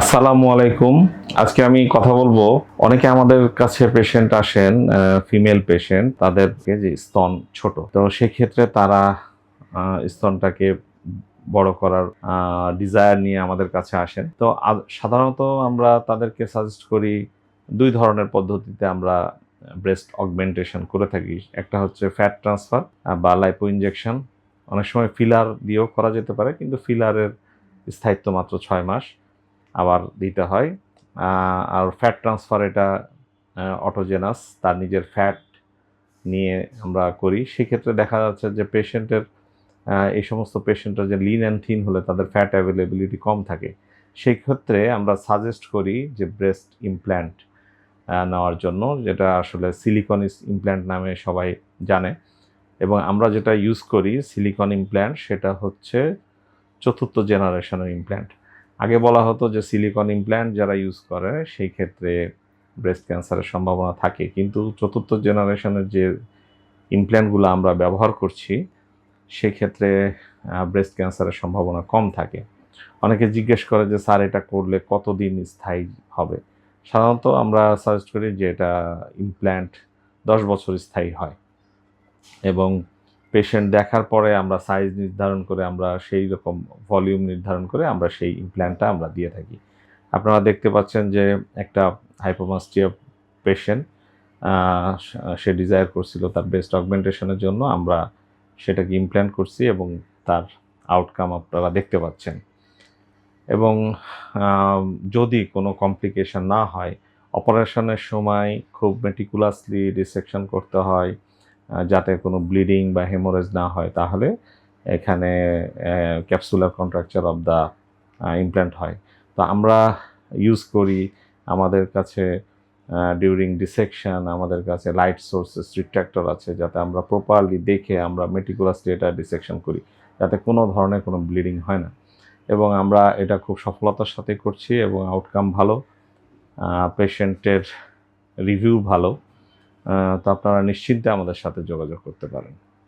আসসালামু আলাইকুম। আজকে আমি কথা বলব, অনেকে আমাদের কাছে পেশেন্ট আসেন ফিমেল পেশেন্ট তাদেরকে যে স্তন ছোট। তো সেক্ষেত্রে তারা স্তনটাকে বড় করার ডিজায়ার নিয়ে আমাদের কাছে আসেন। তো সাধারণত আমরা তাদেরকে সাজেস্ট করি দুই ধরনের পদ্ধতিতে আমরা ব্রেস্ট অগমেন্টেশন করে থাকি। একটা হচ্ছে ফ্যাট ট্রান্সফার বা লাইপো ইনজেকশন অনেক সময় ফিলার দিয়েও করা যেতে পারে, কিন্তু ফিলারের স্থায়িত্ব মাত্র ছয় মাস। আবার দিতে হয়। আর ফ্যাট ট্রান্সফার এটা অটোজেনাস তার নিজের ফ্যাট নিয়ে আমরা করি। সেক্ষেত্রে দেখা যাচ্ছে যে পেশেন্টের এই সমস্ত পেশেন্টের যে লিন অ্যান্ড থিন হলে তাদের ফ্যাট অ্যাভেলেবিলিটি কম থাকে। সেই ক্ষেত্রে আমরা সাজেস্ট করি যে ব্রেস্ট ইমপ্ল্যান্ট নেওয়ার জন্য, যেটা আসলে সিলিকন ইমপ্ল্যান্ট নামে সবাই জানে। এবং আমরা যেটা ইউজ করি সিলিকন ইমপ্ল্যান্ট সেটা হচ্ছে চতুর্থ জেনারেশনের ইমপ্ল্যান্ট আগে বলা হতো যে সিলিকন ইমপ্ল্যান্ট যারা ইউজ করে, সেই ক্ষেত্রে ব্রেস্ট ক্যান্সারের সম্ভাবনা থাকে। কিন্তু চতুর্থ জেনারেশনের যে ইমপ্ল্যান্টগুলো আমরা ব্যবহার করছি, সেক্ষেত্রে ব্রেস্ট ক্যান্সারের সম্ভাবনা কম থাকে। অনেকে জিজ্ঞেস করে যে, স্যার, এটা করলে কতদিন স্থায়ী হবে? সাধারণত আমরা সাজেস্ট করি যে, এটা ইমপ্ল্যান্ট দশ বছর স্থায়ী হয়। এবং পেশেন্ট দেখার পরে আমরা সাইজ নির্ধারণ করে আমরা সেই রকম ভলিউম নির্ধারণ করে আমরা সেই ইমপ্ল্যান্টটা আমরা দিয়ে থাকি। আপনারা দেখতে পাচ্ছেন যে একটা হাইপোমাস্টিয়া পেশেন্ট সে ডিজায়ার করছিল তার বেস্ট অগমেন্টেশনের জন্য, আমরা সেটাকে ইমপ্ল্যান্ট করছি এবং তার আউটকাম আপনারা দেখতে পাচ্ছেন। এবং যদি কোনো কমপ্লিকেশন না হয় অপারেশনের সময় খুব মেটিকুলাসলি ডিসেকশন করতে হয় যাতে কোনো ব্লিডিং বা হেমোরেজ না হয়, তাহলে এখানে capsular contracture of the implant হয়। তো আমরা ইউজ করি আমাদের কাছে ডিউরিং ডিসেকশন আমাদের কাছে লাইট সোর্সেস রিট্রাক্টর আছে, যাতে আমরা প্রপারলি দেখে আমরা মেটিকুলাসলি এটা ডিসেকশন করি, যাতে কোনো ধরনের কোনো ব্লিডিং হয় না। এবং আমরা এটা খুব সফলতার সাথে করছি এবং আউটকাম ভালো পেশেন্টের রিভিউ ভালো। তো আপনারা নিশ্চিন্তে আমাদের সাথে যোগাযোগ করতে পারেন।